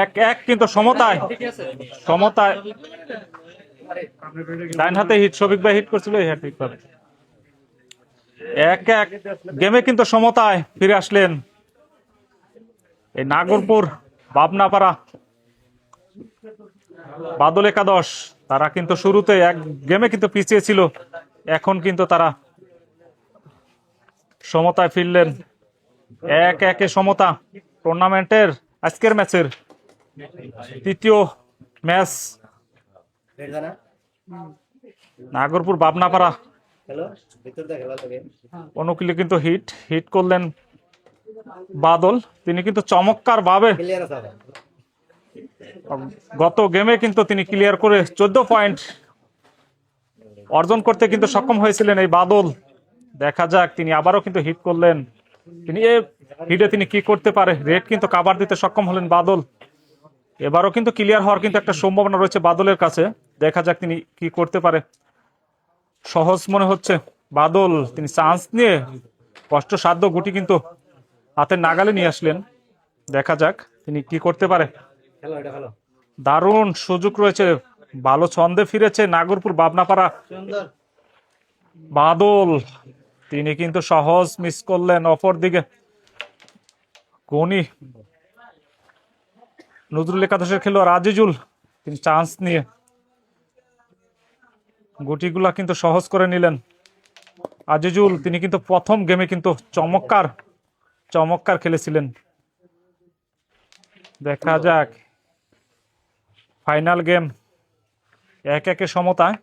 এক এক, কিন্তু সমতায়। সমতায়। ডাইন হাতে হিট, শফিক ভাই হিট করছিল এক এক, গেমে কিন্তু সমতায় ফিরে আসলেন এই নাগরপুর, বাবনাপাড়া, বাদল একাদশ। তারা কিন্তু শুরুতে এক গেমে কিন্তু পিছিয়ে ছিল এখন কিন্তু তারা সমতায় ফিরলেন। এক, একে সমতা টুর্নামেন্টের আজকের ম্যাচের তৃতীয় ম্যাচ। নাগরপুর বাবনাপাড়া অনুকূলে কিন্তু হিট হিট করলেন বাদল। তিনি কিন্তু চমৎকার ভাবে। গত গেমে কিন্তু তিনি ক্লিয়ার করে চোদ্দ পয়েন্ট অর্জন করতে কিন্তু সক্ষম হয়েছিলেন এই বাদল। দেখা যাক তিনি আবারও কিন্তু হিট করলেন। তিনি হিটে তিনি কি করতে পারে? রেড কিন্তু কাভার দিতে সক্ষম হলেন বাদল। এবারও কিন্তু ক্লিয়ার হওয়ার কিন্তু একটা সম্ভাবনা রয়েছে বাদলের কাছে। দেখা যাক তিনি কি করতে পারে। সহজ মনে হচ্ছে বাদল। তিনি চান্স নিয়ে কষ্টসাধ্য গুটি কিন্তু হাতের নাগালে নিয়ে আসলেন। দেখা যাক তিনি কি করতে পারে। দারুণ সুযোগ রয়েছে। ভালো ছন্দে ফিরেছে নাগরপুর বাবনাপাড়া। বাদল তিনি কিন্তু সহজ মিস করলেন অপর দিকে গনি নজরুল একাদশের খেলোয়াড় আজিজুল, তিনি চান্স নিয়ে গুটিগুলা কিন্তু সহজ করে নিলেন। আজিজুল, তিনি কিন্তু প্রথম গেমে কিন্তু চমৎকার চমৎকার খেলেছিলেন। দেখা যাক। ফাইনাল গেম এক একে সমতায়।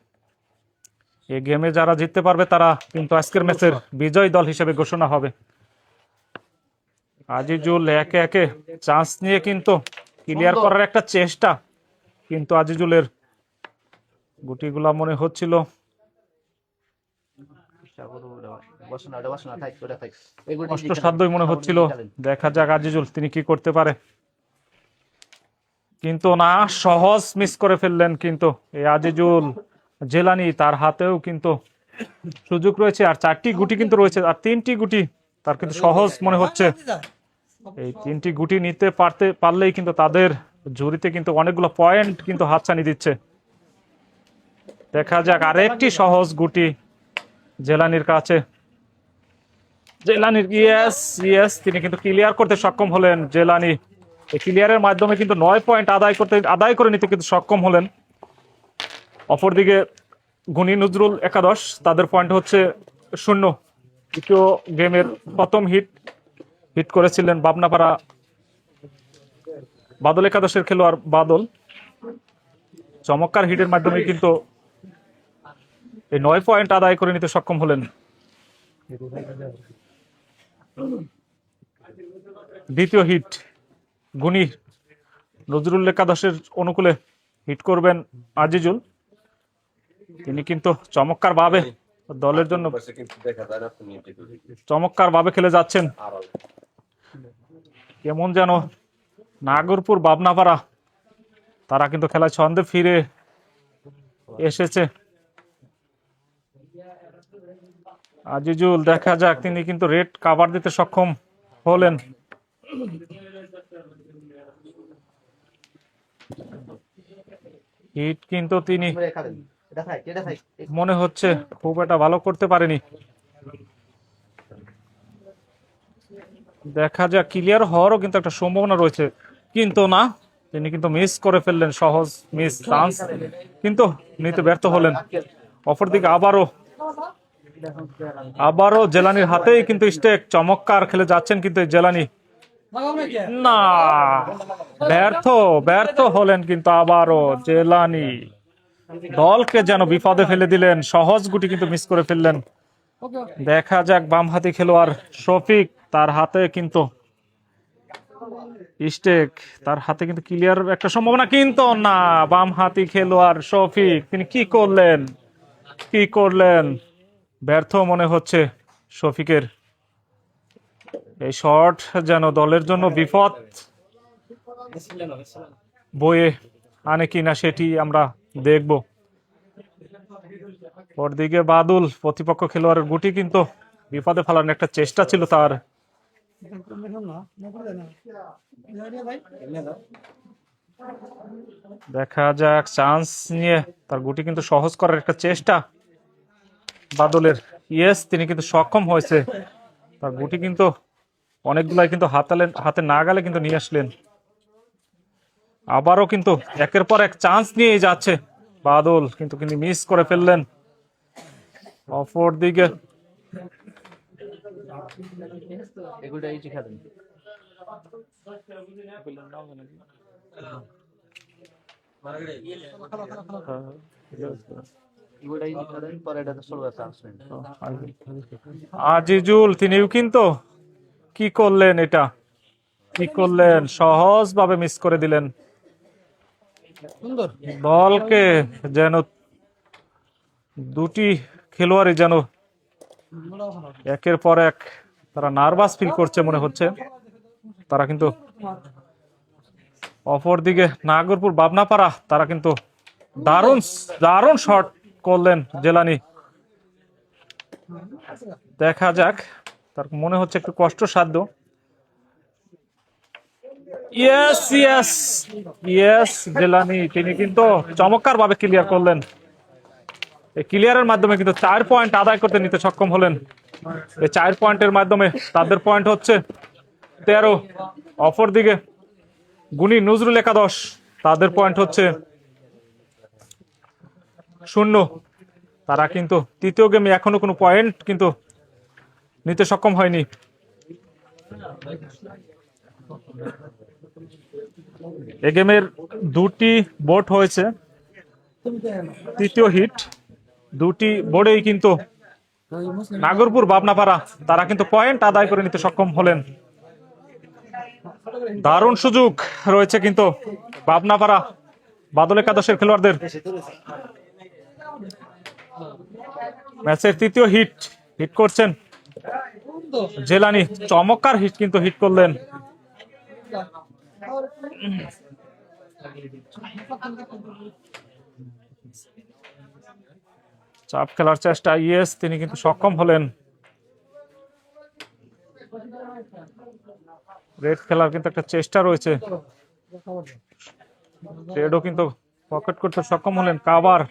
এই গেমে যারা জিততে পারবে, তারা কিন্তু আজকের ম্যাচের বিজয় দল হিসেবে ঘোষণা হবে। আজিজুল একে একে চান্স নিয়ে কিন্তু ক্লিয়ার করার একটা চেষ্টা কিন্তু আজিজুলের। গুটিগুলা মনে হচ্ছিল। কষ্টসাধ্যই মনে হচ্ছিল। দেখা যাক আজিজুল তিনি কি করতে পারে। কিন্তু না সহজ মিস করে ফেললেন কিন্তু এই আজিজুল। জেলানি তার হাতেও কিন্তু সুযোগ রয়েছে। আর চারটি গুটি কিন্তু রয়েছে। আর তিনটি গুটি তার কিন্তু সহজ মনে হচ্ছে। এই তিনটি গুটি নিতে পারতে পারলেই কিন্তু তাদের ঝুড়িতে কিন্তু অনেকগুলো পয়েন্ট কিন্তু হাতছানি দিচ্ছে। দেখা যাক আরেকটি সহজ গুটি জেলানির কাছে। জেলানির ইয়েস ইয়েস তিনি কিন্তু ক্লিয়ার করতে সক্ষম হলেন জেলানি। এই ক্লিয়ারের মাধ্যমে কিন্তু নয় পয়েন্ট আদায় করতে আদায় করে নিতে কিন্তু সক্ষম হলেন। অপরদিকে গুনি নজরুল একাদশ তাদের পয়েন্ট হচ্ছে শূন্য। দ্বিতীয় গেমের প্রথম হিট হিট করেছিলেন বাবনাপাড়া বাদল একাদশের খেলোয়াড় বাদল। চমৎকার হিটের মাধ্যমে কিন্তু এই নয় পয়েন্ট আদায় করে নিতে সক্ষম হলেন। দ্বিতীয় হিট গুনি নজরুল একাদশের অনুকূলে হিট করবেন আজিজুল। তিনি কিন্তু চমৎকার ভাবে দলের জন্য চমৎকার ভাবে খেলে যাচ্ছেন। কেমন যেন নাগরপুর বাবনাপাড়া। তারা কিন্তু খেলায় ছন্দে ফিরে এসেছে। আজিজুল দেখা যাক তিনি কিন্তু রেড কাভার দিতে সক্ষম হলেন। হিট কিন্তু তিনি মনে হচ্ছে খুব একটা ভালো করতে পারেনি। দেখা যাক ক্লিয়ার হওয়ারও কিন্তু একটা সম্ভাবনা রয়েছে। কিন্তু না, তিনি কিন্তু মিস করে ফেললেন, সহজ মিস চান্স কিন্তু নিতে ব্যর্থ হলেন। অপরদিকে আবারও আবারও জেলানির হাতেই কিন্তু স্টেক, চমৎকার খেলে যাচ্ছেন কিন্তু জেলানি। না, ব্যর্থ ব্যর্থ হলেন কিন্তু আবারও জেলানি। দলকে যেন বিপদে ফেলে দিলেন, সহজ গুটি কিন্তু মিস করে ফেললেন। দেখা যাক বাম হাতি খেলোয়াড় শফিক তার হাতে কিন্তু স্টেক, তার হাতে কিন্তু ক্লিয়ার একটা সম্ভাবনা, কিন্তু না। বাম হাতি খেলোয়াড় শফিক, তিনি কি করলেন? কি করলেন? ব্যর্থ মনে হচ্ছে শফিকের। এই শট যেন দলের জন্য বিপদ। বয়ে আনে কিনা সেটি আমরা দেখব। ওর দিকে বাদুল প্রতিপক্ষ খেলোয়াড়ের গুটি কিন্তু বিপদে ফেলানোর একটা চেষ্টা ছিল তার। দেখা যাক চান্স নিয়ে। তার গুটি কিন্তু সহজ করার একটা চেষ্টা। বাদলের ইয়েস তিনি কিন্তু সক্ষম হয়েছে। তার গুটি কিন্তু অনেকগুলাই কিন্তু হাতালেন হাতে না গেলে কিন্তু নিয়ে আসলেন। আবারও কিন্তু একের পর এক চান্স নিয়ে যাচ্ছে। বাদল কিন্তু কিন্তু মিস করে ফেললেন। অপর দিকে চান্স নেই আজিজুল, তিনিও কিন্তু কি করলেন এটা? কি করলেন? সহজভাবে মিস করে দিলেন। দলকে যেন দুটি খেলোয়াড়ই যেন একের পর এক তারা নার্ভাস ফিল করছে মনে হচ্ছে। তারা কিন্তু অপর দিকে নাগরপুর বাবনাপাড়া, তারা কিন্তু দারুণ দারুণ শট করলেন জেলানি। দেখা যাক, তার মনে হচ্ছে একটু কষ্টসাধ্য। ইয়েস ইয়েস ইয়েস জেলানি, তিনি কিন্তু চমৎকার ভাবে ক্লিয়ার করলেন। ক্লিয়ারের মাধ্যমে কিন্তু চার পয়েন্ট আদায় করতে নিতে সক্ষম হলেন। এই চার পয়েন্টের মাধ্যমে তাদের পয়েন্ট হচ্ছে তেরো। অপর দিকে গুণী নজরুল একাদশ, তাদের পয়েন্ট হচ্ছে শূন্য। তারা কিন্তু তৃতীয় গেমে এখনও কোনো পয়েন্ট কিন্তু নিতে সক্ষম হয়নি। এ গেমের দুটি বোট হয়েছে। তৃতীয় হিট দুটি বোর্ডেই কিন্তু নাগরপুর, বাবনাপাড়া, তারা কিন্তু পয়েন্ট আদায় করে নিতে সক্ষম হলেন। দারুণ সুযোগ রয়েছে কিন্তু বাবনাপাড়া বাদল একাদশের খেলোয়াড়দের। ম্যাচের তৃতীয় হিট হিট করছেন জেলানি, চমৎকার হিট কিন্তু হিট করলেন। চাপ খেলার চেষ্টা, ইয়েস, তিনি কিন্তু সক্ষম হলেন। রেড খেলার কিন্তু একটা চেষ্টা রয়েছে। রেডও কিন্তু পকেট করতে সক্ষম হলেন কাবার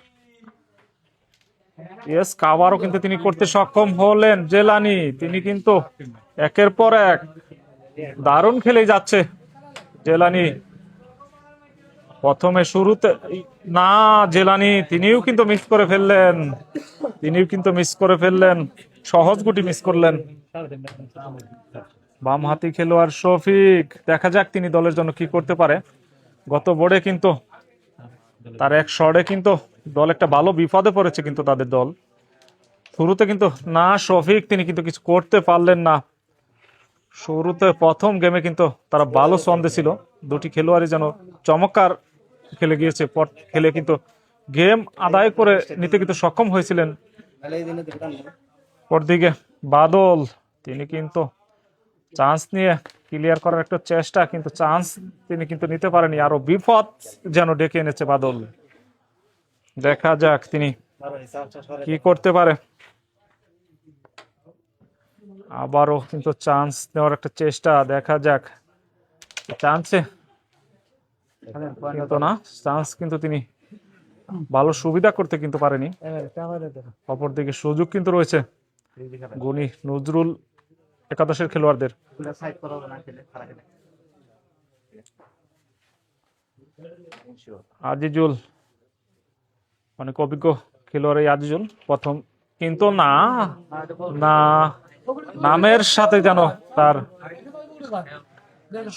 ইয়েস কাবারও কিন্তু তিনি করতে সক্ষম হলেন, জেলানি। তিনি কিন্তু একের পর এক দারুণ খেলে যাচ্ছে জেলানি। প্রথমে শুরুতে, না, জেলানি, তিনিও কিন্তু মিস করে ফেললেন। তিনিও কিন্তু মিস করে ফেললেন। সহজ গুটি মিস করলেন। বাম হাতি খেলোয়াড় শফিক। দেখা যাক তিনি দলের জন্য কি করতে পারে। গত বোর্ডে কিন্তু, তার এক শর্টে কিন্তু দল একটা ভালো বিপদে পড়েছে কিন্তু তাদের দল। শুরুতে কিন্তু, না, শফিক, তিনি কিন্তু কিছু করতে পারলেন না। শুরুতে প্রথম গেমে কিন্তু তারা ভালো ছন্দে ছিল। দুটি খেলোয়াড়ই যেন চমৎকার খেলে গিয়েছে, পর খেলে কিন্তু গেম আদায় করে নিতে কিন্তু সক্ষম হয়েছিলেন। পরদিকে বাদল, তিনি কিন্তু চান্স নিয়ে ক্লিয়ার করার একটা চেষ্টা, কিন্তু চান্স তিনি কিন্তু নিতে পারেনি। আরও বিপদ যেন ডেকে এনেছে বাদল। দেখা যাক তিনি কি করতে পারে। আবারও কিন্তু চান্স নেওয়ার একটা চেষ্টা, দেখা যাক। চান্সে কিন্তু না চান্স কিন্তু তিনি ভালো সুবিধা করতে কিন্তু পারেনি। অপরদিকে সুযোগ কিন্তু রয়েছে। গুণী নজরুল একাদশের খেলোয়াড়দের। আজিজুল অনেক অভিজ্ঞ খেলোয়াড় এই আজিজুল। প্রথম কিন্তু না না নামের সাথে যেন তার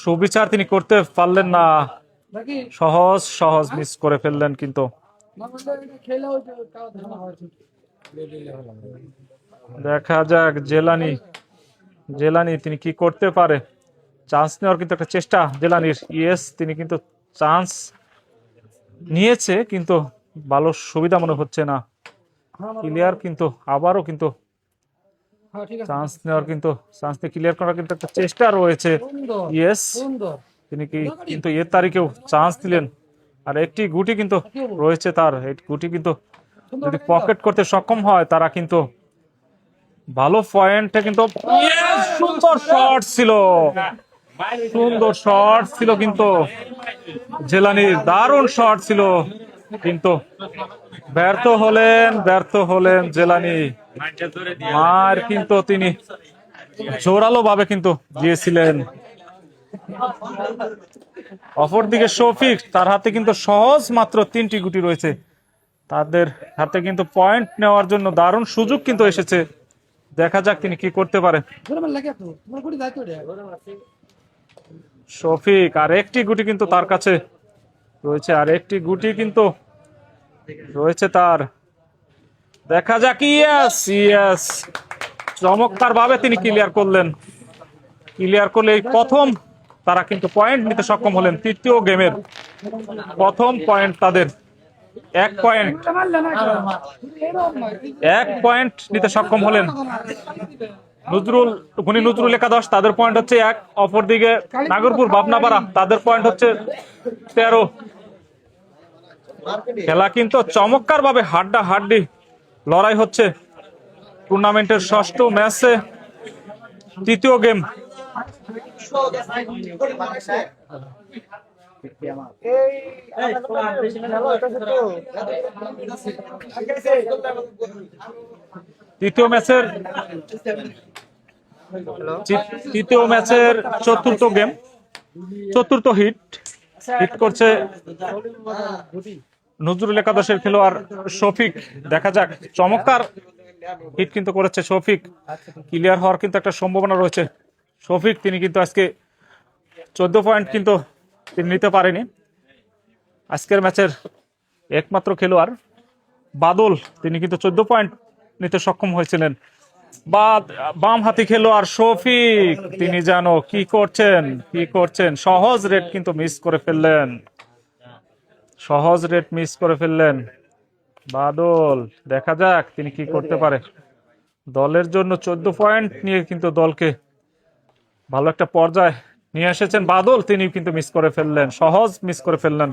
সুবিচার তিনি করতে পারলেন না। সহজ সহজ মিস করে ফেললেন কিন্তু। দেখা যাক জেলানি জেলানি তিনি কি করতে পারে? চান্স নেওয়ার কিন্তু একটা চেষ্টা জেলানির। ইয়েস তিনি কিন্তু চান্স নিয়েছে কিন্তু ভালো সুবিধা মনে হচ্ছে না। ক্লিয়ার কিন্তু আবারও কিন্তু হ্যাঁ চান্স নেওয়ার কিন্তু চান্স নিয়ে ক্লিয়ার করার কিন্তু একটা চেষ্টা রয়েছে। ইয়েস সুন্দর। তিনি কি কিন্তু এর তারিখেও চান্স দিলেন। আর একটি গুটি কিন্তু রয়েছে তার। এই গুটি কিন্তু যদি পকেট করতে সক্ষম হয়, তারা কিন্তু ভালো পয়েন্টে কিন্তু সুন্দর শট ছিল। সুন্দর শট ছিল কিন্তু। জেলানির দারুণ শট ছিল। কিন্তু ব্যর্থ হলেন ব্যর্থ হলেন জেলানি। মার কিন্তু তিনি জোরালো ভাবে কিন্তু দিয়েছিলেন। অপরদিকে শফিক, তার হাতে কিন্তু সহজ মাত্র তিনটি গুটি রয়েছে। তাদের হাতে কিন্তু পয়েন্ট নেওয়ার জন্য দারুণ সুযোগ কিন্তু এসেছে। দেখা যাক তিনি কি করতে পারে শফিক, আর একটি গুটি কিন্তু তার কাছে রয়েছে, আর একটি গুটি কিন্তু রয়েছে তার। দেখা যাক, ইয়েস ইয়েস। চমৎকার ভাবে তিনি ক্লিয়ার করলেন। ক্লিয়ার করলে এই প্রথম তারা কিন্তু পয়েন্ট নিতে সক্ষম হলেন। তৃতীয় গেমের প্রথম পয়েন্ট তাদের এক পয়েন্ট এক পয়েন্ট নিতে সক্ষম হলেন। নজরুল গুনি নজরুল একাদশ, তাদের পয়েন্ট হচ্ছে এক। অপরদিকে নাগরপুর বাবনাপাড়া তাদের পয়েন্ট হচ্ছে তেরো। খেলা কিন্তু চমৎকার ভাবে হাড্ডা হাড্ডি লড়াই হচ্ছে। টুর্নামেন্টের ষষ্ঠ ম্যাচে তৃতীয় গেম তৃতীয় ম্যাচের তৃতীয় ম্যাচের চতুর্থ গেম চতুর্থ হিট। হিট করছে নজরুল একাদশের খেলোয়াড় শফিক। দেখা যাক চমৎকার হিট কিন্তু করেছে শফিক। ক্লিয়ার হওয়ার কিন্তু একটা সম্ভাবনা রয়েছে। শফিক, তিনি কিন্তু আজকে চোদ্দ পয়েন্ট কিন্তু তিনি নিতে পারেনি। আজকের ম্যাচের একমাত্র খেলোয়াড় বাদল, তিনি কিন্তু চোদ্দ পয়েন্ট নিতে সক্ষম হয়েছিলেন। বা, বাম হাতি খেলোয়াড় শফিক, তিনি জানো কি করছেন কি করছেন? সহজ রেট কিন্তু মিস করে ফেললেন। সহজ রেট মিস করে ফেললেন বাদল। দেখা যাক তিনি কি করতে পারে। দলের জন্য চোদ্দ পয়েন্ট নিয়ে কিন্তু দলকে ভালো একটা পর্যায়ে নিয়ে এসেছেন বাদল। তিনি কিন্তু মিস করে ফেললেন। সহজ মিস করে ফেললেন।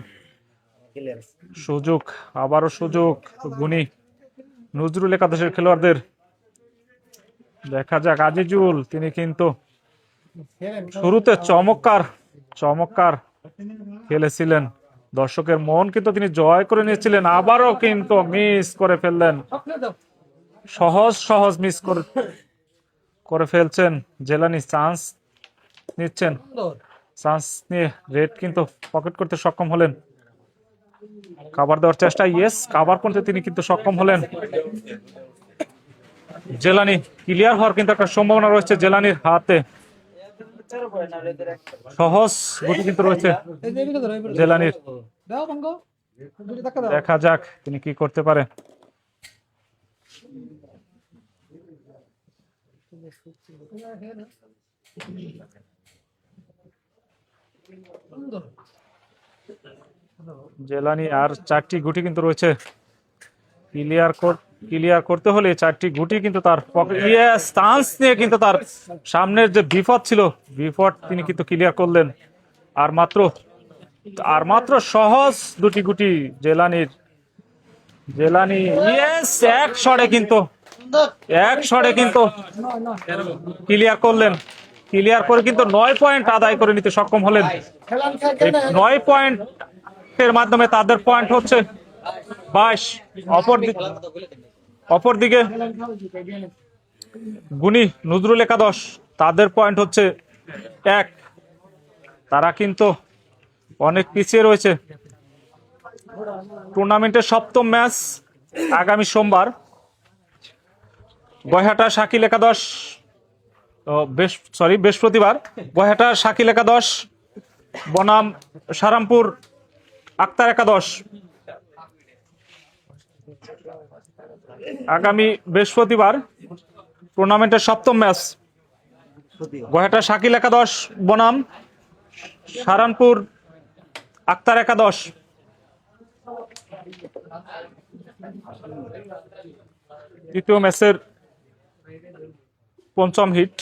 সুযোগ, আবারও সুযোগ। গুণী নজরুল একাদশের খেলোয়াড়দের। দেখা যাক, আজিজুল, তিনি কিন্তু শুরুতে চমৎকার চমৎকার খেলেছিলেন। দর্শকের মন কিন্তু তিনি জয় করে নিয়েছিলেন। আবারও কিন্তু মিস করে ফেললেন। সহজ সহজ মিস করে করে ফেলছেন জেলানি চান্স নিচ্ছেন। চান্স নিয়ে রেড কিন্তু পকেট করতে সক্ষম হলেন। কাবার দেওয়ার চেষ্টা ইয়েস কাবার করতে তিনি কিন্তু সক্ষম হলেন। জেলানি ক্লিয়ার হওয়ার কিন্তু একটা সম্ভাবনা রয়েছে জেলানির হাতে। সহজ গুটি কিন্তু রয়েছে জেলানির। দেখা যাক তিনি কি করতে পারে। জেলানি আর চারটি গুটি কিন্তু রয়েছে। ক্লিয়ার ক্লিয়ার করতে হলে চারটি গুটি কিন্তু তার স্টান্স নিয়ে কিন্তু তার সামনের যে বিপদ ছিল, বিপদ তিনি কিন্তু ক্লিয়ার করলেন। আর মাত্র আর মাত্র সহজ দুটি গুটি জেলানির জেলানি ইয়েস, এক শটে কিন্তু এক শটে কিন্তু ক্লিয়ার করলেন। ক্লিয়ার করে কিন্তু নয় পয়েন্ট আদায় করে নিতে সক্ষম হলেন। নয় পয়েন্ট এর মাধ্যমে তাদের পয়েন্ট হচ্ছে বাইশ। অপর দিক অপরদিকে গুনি নজরুল একাদশ, তাদের পয়েন্ট হচ্ছে এক। তারা কিন্তু অনেক পিছিয়ে রয়েছে। টুর্নামেন্টের সপ্তম ম্যাচ আগামী সোমবার। গয়হাটা শাকিল একাদশ সরি বৃহস্পতিবার। গয়হাটা শাকিল একাদশ, বনাম সারামপুর আক্তার একাদশ। আগামী বৃহস্পতিবার টুর্নামেন্টের সপ্তম ম্যাচ। গয়হাটা শাকিল একাদশ, বনাম সারানপুর আক্তার একাদশ। তৃতীয় ম্যাচের পঞ্চম হিট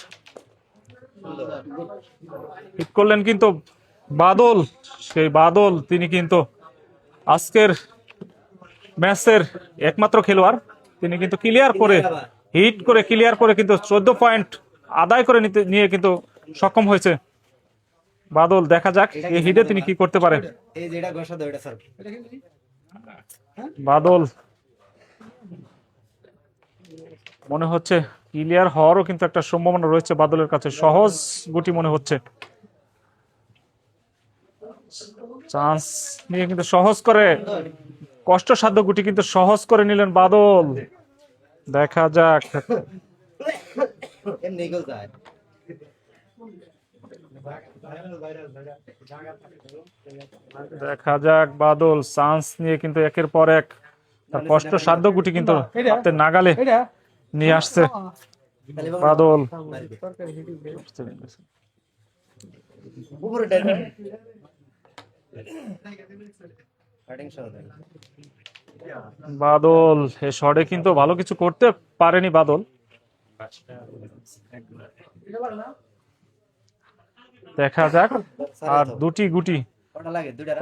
হিট করলেন কিন্তু বাদল। সেই বাদল তিনি কিন্তু আজকের ম্যাচের একমাত্র খেলোয়াড়। তিনি কিন্তু ক্লিয়ার করে হিট করে ক্লিয়ার করে কিন্তু চোদ্দ পয়েন্ট আদায় করে নিতে নিয়ে কিন্তু সক্ষম হয়েছে। বাদল দেখা যাক এই হিটে তিনি কি করতে পারে এই যেটা ঘষা দাও এটা স্যার এটা কি? বাদল মনে হচ্ছে ক্লিয়ার হওয়ারও কিন্তু একটা সম্ভাবনা রয়েছে বাদলের কাছে। সহজ গুটি মনে হচ্ছে। চান্স নিয়ে কিন্তু সহজ করে কষ্টসাধ্য গুটি কিন্তু সহজ করে নিলেন বাদল। দেখা যাক। দেখা যাক বাদল চান্স নিয়ে কিন্তু একের পর এক। তার কষ্টসাধ্য গুটি কিন্তু নাগালে। এটা। নিয়ে আসছে। তাহলে বাবা বাদল বাদল এ শটে কিন্তু ভালো কিছু করতে পারেনি বাদল? দেখা যাক আর দুটি গুটি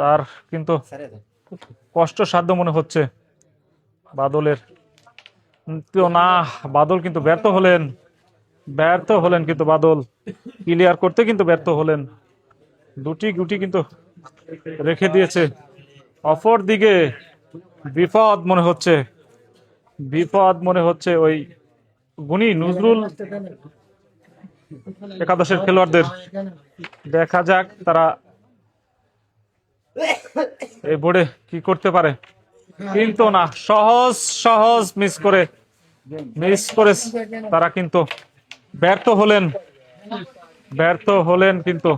তার কিন্তু কষ্ট সাধ্য মনে হচ্ছে বাদলের। কিন্তু না, বাদল কিন্তু ব্যর্থ হলেন। ব্যর্থ হলেন কিন্তু বাদল। ক্লিয়ার করতে কিন্তু ব্যর্থ হলেন। দুটি গুটি কিন্তু রেখে দিয়েছে। অপর দিকে বিপদ মনে হচ্ছে। বিপদ মনে হচ্ছে ওই গুণী নজরুল একাদশের খেলোয়াড়দের। দেখা যাক তারা এই বোর্ডে কি করতে পারে। কিন্তু না, সহজ সহজ মিস করে মিস করে তারা কিন্তু ব্যর্থ হলেন ব্যর্থ হলেন কিন্তু।